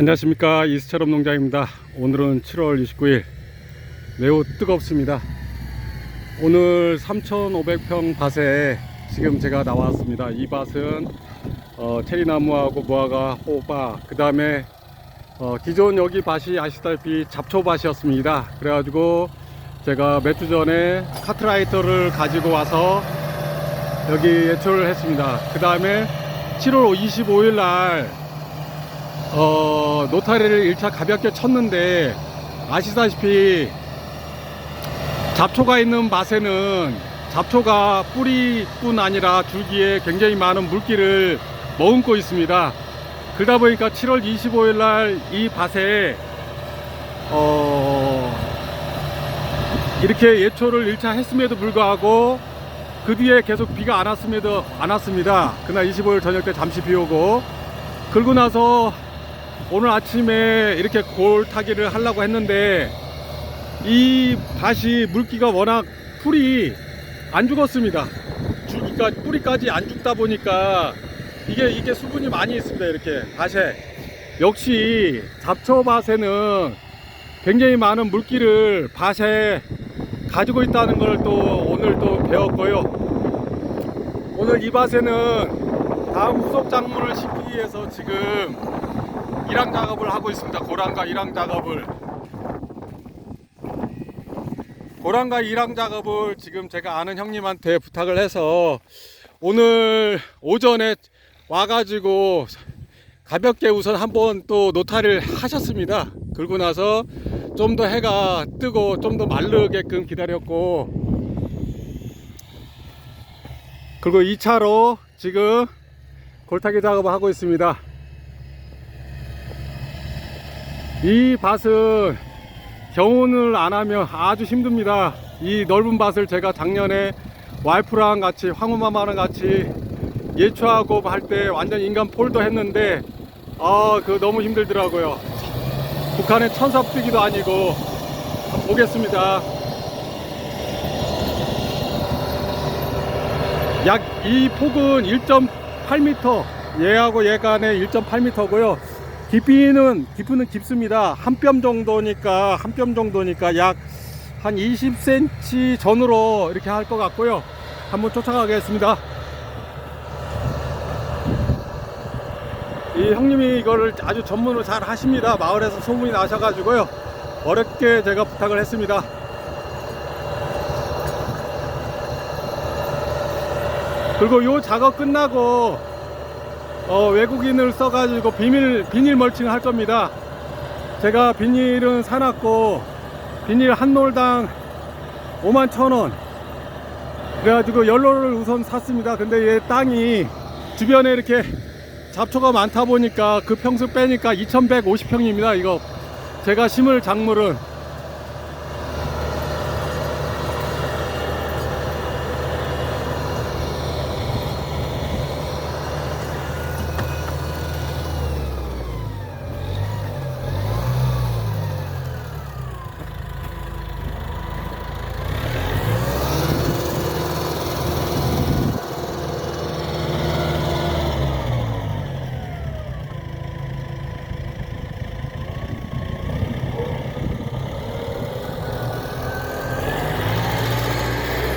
안녕하십니까. 이수철업 농장입니다. 오늘은 7월 29일. 매우 뜨겁습니다. 오늘 3,500평 밭에 지금 제가 나왔습니다. 이 밭은 어, 체리나무하고 무화과 호박 그 다음에 어, 기존 여기 밭이 아시다시피 잡초밭이었습니다. 그래가지고 제가 몇 주 전에 카트라이터를 가지고 와서 여기 예초를 했습니다. 그 다음에 7월 25일 날 어, 노타리를 1차 가볍게 쳤는데 아시다시피 잡초가 있는 맛에는 잡초가 뿌리뿐 아니라 줄기에 굉장히 많은 물기를 머금고 있습니다. 그러다 보니까 7월 25일 날 이 밭에 어, 이렇게 예초를 1차 했음에도 불구하고 그 뒤에 계속 비가 안 왔음에도 안 왔습니다. 그날 25일 저녁 때 잠시 비 오고 그러고 나서 오늘 아침에 이렇게 골 타기를 하려고 했는데 이 밭이 물기가 워낙 풀이 안 죽었습니다. 줄기가 뿌리까지 안 죽다 보니까 이게 이게 수분이 많이 있습니다. 이렇게 밭에 역시 잡초밭에는 굉장히 많은 물기를 밭에 가지고 있다는 걸 또 오늘 또 배웠고요. 오늘 이 밭에는 다음 후속 작물을 심기 위해서 지금 일항 작업을 하고 있습니다. 고랑과 일항 작업을. 고랑과 일항 작업을 지금 제가 아는 형님한테 부탁을 해서 오늘 오전에 와가지고 가볍게 우선 한번 또 노타를 하셨습니다. 그러고 나서 좀 더 해가 뜨고 좀 더 마르게끔 기다렸고 그리고 2차로 지금 골타기 작업을 하고 있습니다. 이 밭은 겨운을 안 하면 아주 힘듭니다. 이 넓은 밭을 제가 작년에 와이프랑 같이 황후마마랑 같이 예초하고 할 때 완전 인간 폴더 했는데 아 그 너무 힘들더라고요. 북한의 천삽뛰기도 아니고 보겠습니다. 약 이 폭은 1.8m 얘하고 얘 간의 1.8m고요. 깊이는 깊이는 깊습니다. 한 뼘 정도니까 한 뼘 정도니까 약 한 20cm 전으로 이렇게 할 것 같고요. 한번 쫓아가겠습니다. 이 형님이 이거를 아주 전문으로 잘 하십니다. 마을에서 소문이 나셔가지고요. 어렵게 제가 부탁을 했습니다. 그리고 요 작업 끝나고 어, 외국인을 써가지고 비닐, 비닐 멀칭을 할 겁니다. 제가 비닐은 사놨고, 비닐 한 롤당 5만 천 원. 그래가지고 연로를 우선 샀습니다. 근데 얘 땅이 주변에 이렇게 잡초가 많다 보니까 그 평수 빼니까 2150평입니다. 이거 제가 심을 작물은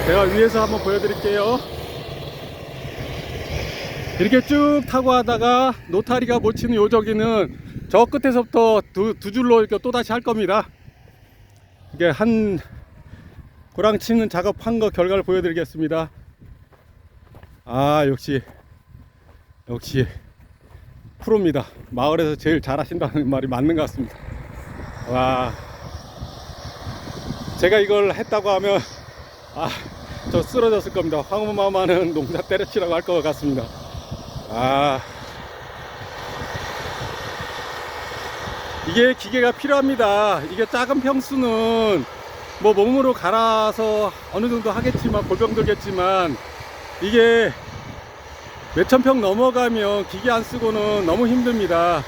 제가 위에서 한번 보여드릴게요. 이렇게 쭉 타고 하다가 노타리가 못 치는 요저기는 저 끝에서부터 두, 두 줄로 이렇게 또다시 할 겁니다. 이게 한 고랑 치는 작업한 거 결과를 보여드리겠습니다. 아, 역시, 역시 프로입니다. 마을에서 제일 잘하신다는 말이 맞는 것 같습니다. 와. 제가 이걸 했다고 하면 아, 저 쓰러졌을 겁니다. 황후마마는 농사 때려치라고 할 것 같습니다. 아, 이게 기계가 필요합니다. 이게 작은 평수는 뭐 몸으로 갈아서 어느 정도 하겠지만 골병 들겠지만 이게 몇천 평 넘어가면 기계 안 쓰고는 너무 힘듭니다.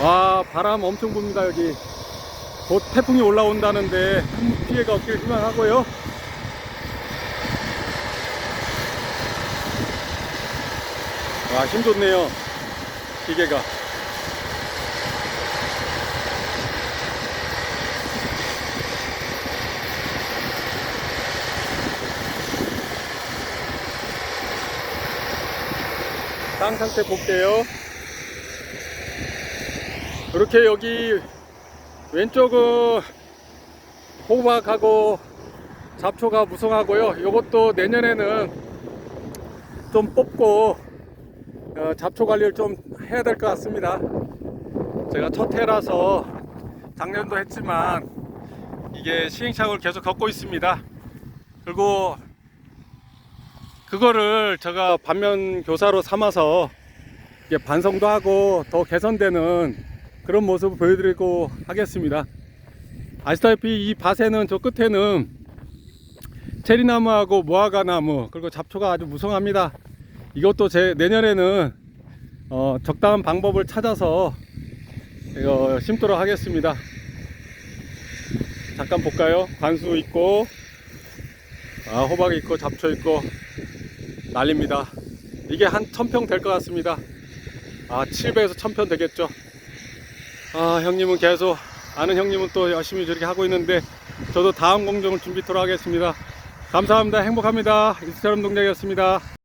와, 바람 엄청 붑니다, 여기. 곧 태풍이 올라온다는데 큰 피해가 없길 희망하고요. 와, 힘 좋네요. 기계가. 땅 상태 볼게요. 이렇게 여기 왼쪽은 호박하고 잡초가 무성하고요. 이것도 내년에는 좀 뽑고 어, 잡초 관리를 좀 해야 될 것 같습니다. 제가 첫 해라서 작년도 했지만 이게 시행착오를 계속 겪고 있습니다. 그리고 그거를 제가 반면 교사로 삼아서 이게 반성도 하고 더 개선되는 그런 모습을 보여드리고 하겠습니다. 아시다시피 이 밭에는 저 끝에는 체리나무하고 무화과나무 그리고 잡초가 아주 무성합니다. 이것도 제 내년에는 어, 적당한 방법을 찾아서 이거 심도록 하겠습니다. 잠깐 볼까요? 관수 있고 아, 호박 있고 잡초 있고 난립니다. 이게 한 천평 될 것 같습니다. 아, 7배에서 1000평 되겠죠. 아, 형님은 계속, 아는 형님은 또 열심히 저렇게 하고 있는데, 저도 다음 공정을 준비토록 하겠습니다. 감사합니다. 행복합니다. 이수처럼 동작이었습니다.